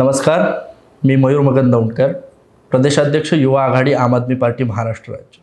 नमस्कार मी मयूर मगन दौंडकर प्रदेशाध्यक्ष युवा आघाडी आम आदमी पार्टी महाराष्ट्र राज्य.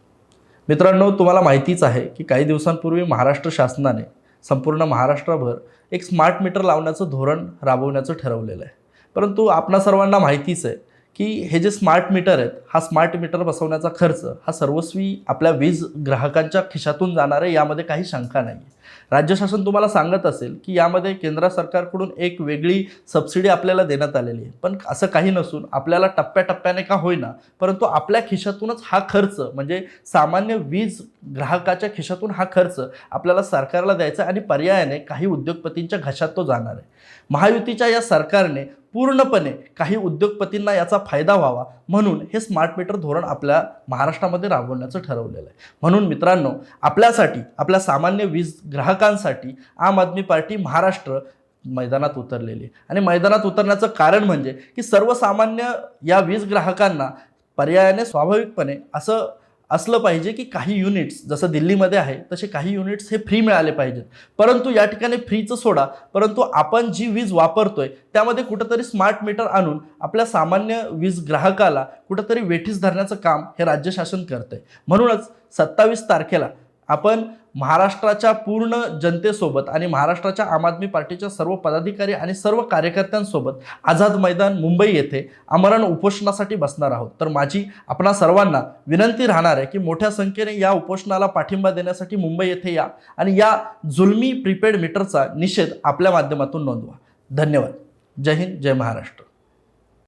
मित्रांनो तुम्हाला माहितीच आहे की काही दिवसांपूर्वी महाराष्ट्र शासनाने संपूर्ण महाराष्ट्रभर एक स्मार्ट मीटर लावण्याचं धोरण राबवण्याचं ठरवलेलं आहे. परंतु आपणा सर्वांना माहितीच आहे की हे जे स्मार्ट मीटर आहेत हा स्मार्ट मीटर बसवण्याचा खर्च हा सर्वस्वी आपल्या वीज ग्राहकांच्या खिशातून जाणार आहे यामध्ये काही शंका नाही आहे राज्य शासन तुम्हाला सांगत असेल की यामध्ये केंद्र सरकारकडून एक वेगळी सबसिडी आपल्याला देण्यात आलेली आहे. पण असं काही नसून आपल्याला टप्प्याटप्प्याने का होईना परंतु आपल्या खिशातूनच हा खर्च म्हणजे सामान्य वीज ग्राहकाच्या खिशातून हा खर्च आपल्याला सरकारला द्यायचा आहे आणि पर्यायाने काही उद्योगपतींच्या घशात तो जाणार आहे. महायुतीच्या या सरकारने पूर्णपणे काही उद्योगपतींना याचा फायदा व्हावा म्हणून हे स्मार्ट मीटर धोरण आपल्या महाराष्ट्रामध्ये राबवण्याचं ठरवलेलं आहे. म्हणून मित्रांनो आपल्यासाठी आपल्या सामान्य वीज ग्राहकांसाठी आम आदमी पार्टी महाराष्ट्र मैदानात उतरलेली आहे. आणि मैदानात उतरण्याचं कारण म्हणजे की सर्वसामान्य या वीज ग्राहकांना पर्यायाने स्वाभाविकपणे असं असलं पाहिजे की काही युनिट्स जसं दिल्लीमध्ये आहे तसे काही युनिट्स हे फ्री मिळाले पाहिजेत. परंतु या ठिकाणी फ्रीचं सोडा. परंतु आपण जी वीज वापरतोय त्यामध्ये कुठंतरी स्मार्ट मीटर आणून आपल्या सामान्य वीज ग्राहकाला कुठंतरी वेठीस धरण्याचं काम हे राज्य शासन करतंय. म्हणूनच सत्तावीस तारखेला आपण महाराष्ट्राच्या पूर्ण जनतेसोबत आणि महाराष्ट्राच्या आम आदमी पार्टीच्या सर्व पदाधिकारी आणि सर्व कार्यकर्त्यांसोबत आझाद मैदान मुंबई येथे आमरण उपोषणासाठी बसणार आहोत. तर माझी आपणा सर्वांना विनंती राहणार आहे की मोठ्या संख्येने या उपोषणाला पाठिंबा देण्यासाठी मुंबई येथे या आणि या जुलमी प्रीपेड मीटरचा निषेध आपल्या माध्यमातून नोंदवा. धन्यवाद. जय हिंद जय महाराष्ट्र.